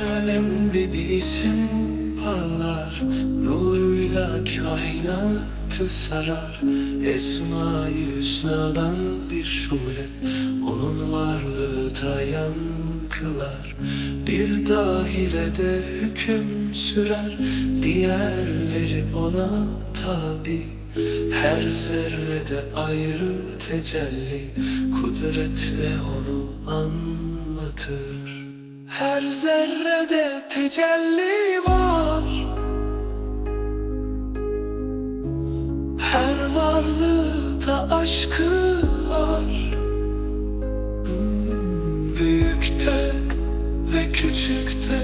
alemde bir isim parlar. Nuruyla kainatı sarar. Esma-i bir şule. Onun varlığı tayan kılar. Bir dahirede hüküm sürer. Diğerleri ona tabi. Her zerrede ayrı tecelli. Kudretle onu anlatır her zerrede tecelli var. Her varlıkta aşkı var. Büyükte ve küçükte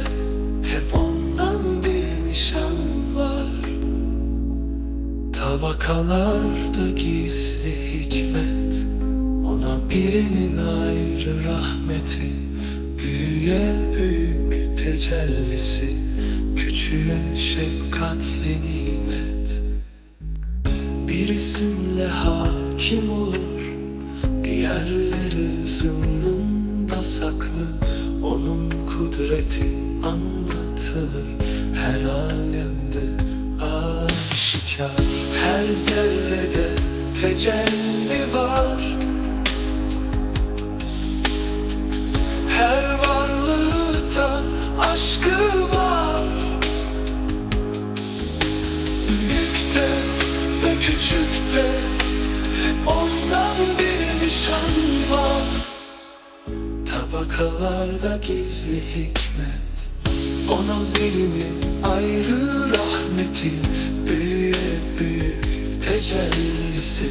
Hep ondan bir nişan var. Tabakalarda gizli hikmet Ona birinin ayrı rahmeti Büyüye büyük tecellisi Küçüğe şefkatli nimet. Bir isimle hakim olur Diğerleri zımnında saklı. Onun kudreti anlatılır Her alemde aşikar. Her zerrede tecelli var Büyükte ve küçükte ondan bir nişan var. Tabakalarda gizli hikmet. Ona bilimi ayrı rahmeti Büyüye büyük tecellisi.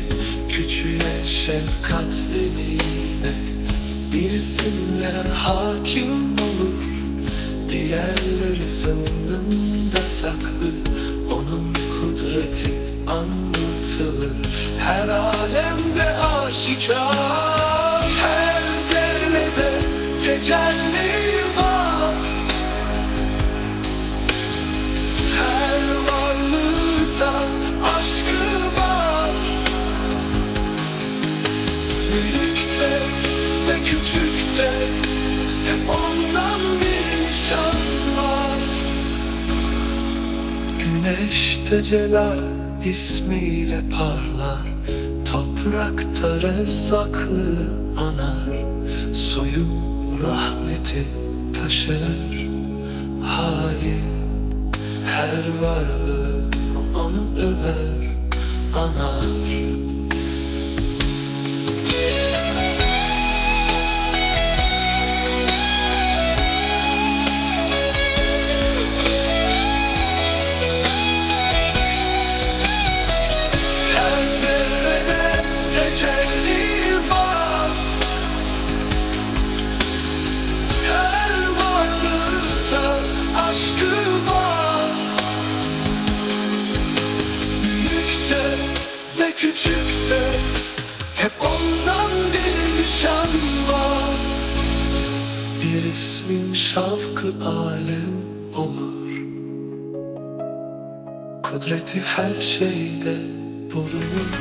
Küçüğe şefkatli nimet. Bir isimle hakim olur Diğerleri zımnında saklı Onun kudreti anlatılır. Her alemde aşikar Güneş de celal ismiyle parlar Toprakta rezzaklığı anar. Suyu rahmeti taşır Hali her varlığı onu över anar ve küçükte Hep ondan bir nişan var. Bir ismin şavkı alem olur. Kudreti her şeyde bulunur